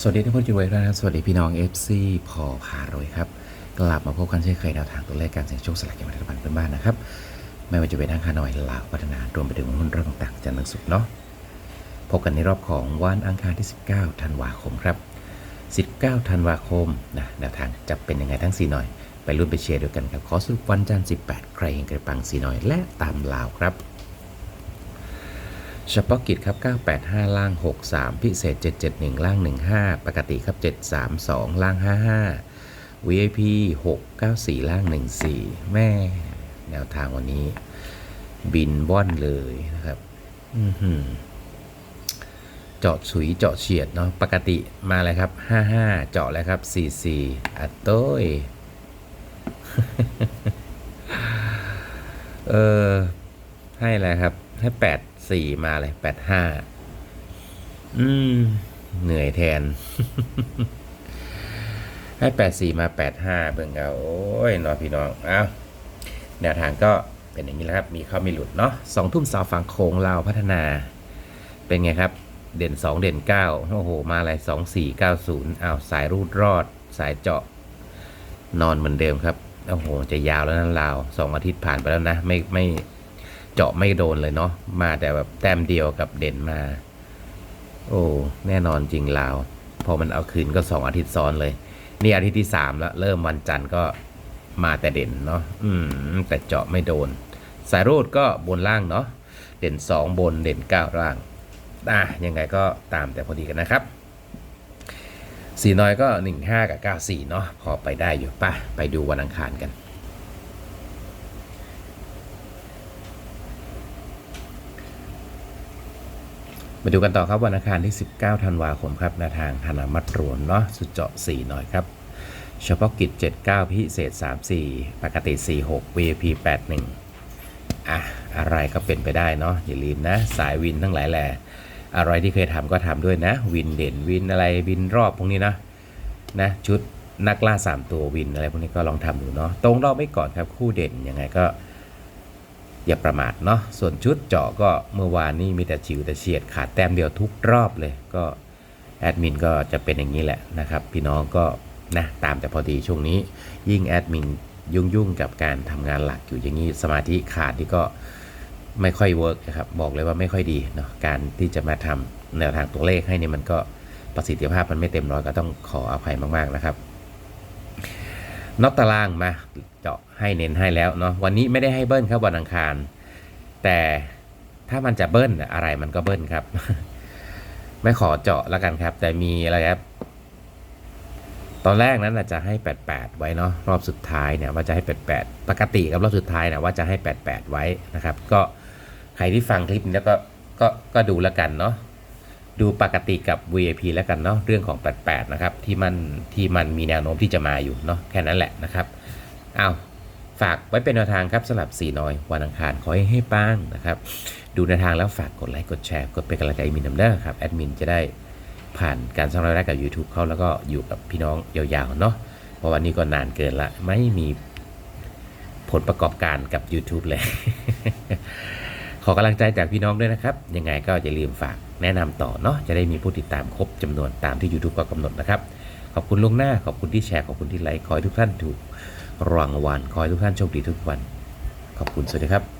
สวัสดีทุกคนจุดไว้ด้วยนะครับ สวัสดีพี่น้อง FC พอพารวยครับ กลับมาพบกันเช่นเคยแนวทางตัวเลขการเสี่ยงโชคสลากกินแบ่งรัฐบาลเพื่อนบ้านนะครับ ไม่ว่าจะเป็นทางฮานอยลาวพัฒนารวมไปถึงหุ้นเรื่องต่างๆจันทร์ถึงศุกร์เนาะพบกันในรอบของวันอังคารที่ 19 ธันวาคมครับ 19 ธันวาคมนะแนวทางจะเป็นยังไงทั้ง 4 หน่อย ไปรุ่นไปเชียร์ด้วยกันครับขอสรุปวันจันทร์ 18 ใครเห็นกระปัง 4 หน่อย และตามลาวครับ เฉพาะกิจครับ 985 ล่าง 63 พิเศษ 771 ล่าง 15 ปกติครับ 732 ล่าง 55 VIP 694 ล่าง 14 แม่ แนวทางวันนี้ บินว่อนเลยนะครับเจาะฉุยเจาะเฉียดเนาะ ปกติมาเลยครับ 55 เจาะเลยครับ 44 อัดโต้ยเออให้อะไรครับให้แปด สี่มาเลยแปดห้าอืม เหนื่อยแทน ให้แปดสี่มาแปดห้าเบิ่งเอาโอ้ยนอพี่น้อง เอ้าแนวทางก็เป็นอย่างนี้แหละครับ มีเข้ามีหลุดเนาะสองทุ่มสาวฝั่งโค้งลาวพัฒนา เป็นไงครับ เด่นสองเด่นเก้าโอ้โห มาอะไรสองสี่เก้าศูนย์อ้าวสายรูดรอด สายเจาะ นอนเหมือนเดิมครับ โอ้โห จะยาวแล้วนั่นลาวสองอาทิตย์ผ่านไปแล้วนะ ไม่ไม่ เจาะไม่โดนเลยเนาะมาแต่แบบแต้มเดียวกับเด่นมา โอ้แน่นอนจริงลาว พอมันเอาคืนก็สองอาทิตย์ซ้อนเลยนี่อาทิตย์ที่สามแล้วเริ่มวันจันทร์ก็มาแต่เด่นเนาะอืมแต่เจาะไม่โดน สายรูดก็บนล่างเนาะเด่นสองบนเด่นเก้าล่างอะยังไงก็ตามแต่พอดีกันนะครับสีน้อยก็ 15 กับ 94 เนาะพอไปได้อยู่ป่ะ ไปดูวันอังคารกัน มาดูกันต่อครับวันอังคารที่ 19 ธันวาคมครับแนวทางธนามัดรวมเนาะสุดเจาะ 4 หน่อยครับ เฉพาะกิจ 79 พิเศษ 34 ปกติ 46 VIP 81 อะ อะไรก็เป็นไปได้เนาะอย่าลืมนะ สายวินทั้งหลายแหล่อะไรที่เคยทำก็ทำด้วยนะ วินเด่นวินอะไรวินรอบพวกนี้นะนะชุดนักล่า 3 ตัววินอะไรพวกนี้ก็ลองทำดูเนาะตรงรอบไว้ก่อนครับคู่เด่นยังไงก็ อย่าประมาทเนาะส่วนชุดเจาะก็เมื่อวานนี้มีแต่ฉิวแต่เฉียดขาดแต้มเดียวทุกรอบเลยก็แอดมินก็จะเป็นอย่างนี้แหละนะครับ พี่น้องก็นะตามแต่พอดีช่วงนี้ ยิ่งแอดมินยุ่งๆกับการทำงานหลักอยู่อย่างนี้สมาธิขาดนี่ก็ไม่ค่อยเวิร์กนะครับบอกเลยว่าไม่ค่อยดีเนาะการที่จะมาทำแนวทางตัวเลขให้นี่มันก็ประสิทธิภาพมันไม่เต็มร้อยก็ต้องขออภัยมากๆนะครับ น็อตตารางมาเจาะให้เน้นให้แล้วเนาะวันนี้ไม่ได้ให้เบิ้ลครับวันอังคาร แต่ถ้ามันจะเบิ้ลอะไรมันก็เบิ้ลครับ ไม่ขอเจาะแล้วกันครับ แต่มีอะไรครับตอนแรกนั้นจะให้ 88 ไว้เนาะรอบสุดท้ายเนี่ยว่าจะให้ 88 ปกติกับรอบสุดท้ายนะว่าจะให้ 88 ไว้นะครับ ก็ใครที่ฟังคลิปนี้แล้วก็ก็ก็ดูแล้วกันเนาะ ดูปกติกับ VIP แล้วกันเนาะเรื่องของ 88 นะครับ ที่มันที่มันมีแนวโน้มที่จะมาอยู่เนาะแค่นั้นแหละนะครับเอาฝากไว้เป็นแนวทางครับสำหรับสีน้อย วันอังคารขอให้ให้ป้างนะครับ ดูแนวทางแล้วฝากกดไลค์กดแชร์กดเป็นกำลังใจมินนำเด้อครับแอดมินจะได้ผ่านการสร้างรายได้กับ YouTube เขาแล้วก็อยู่กับพี่น้องยาวๆเนาะเพราะวันนี้ก็นานเกินละไม่มีผลประกอบการกับ YouTube เลย อกำลังใจจากพี่น้องด้วยนะครับ ยังไงก็อย่าลืมฝากแนะนำต่อเนาะจะได้มีผู้ติดตามครบจำนวนตามที่ YouTube ก็กำหนดนะครับ ขอบคุณลวงหน้าขอบคุณที่แชร์ขอบคุณที่ไลค์ขอให้ทุกท่านถูกรางวัลขอให้ทุกท่านโชคดีทุกวัน ขอบคุณสวัสดีครับ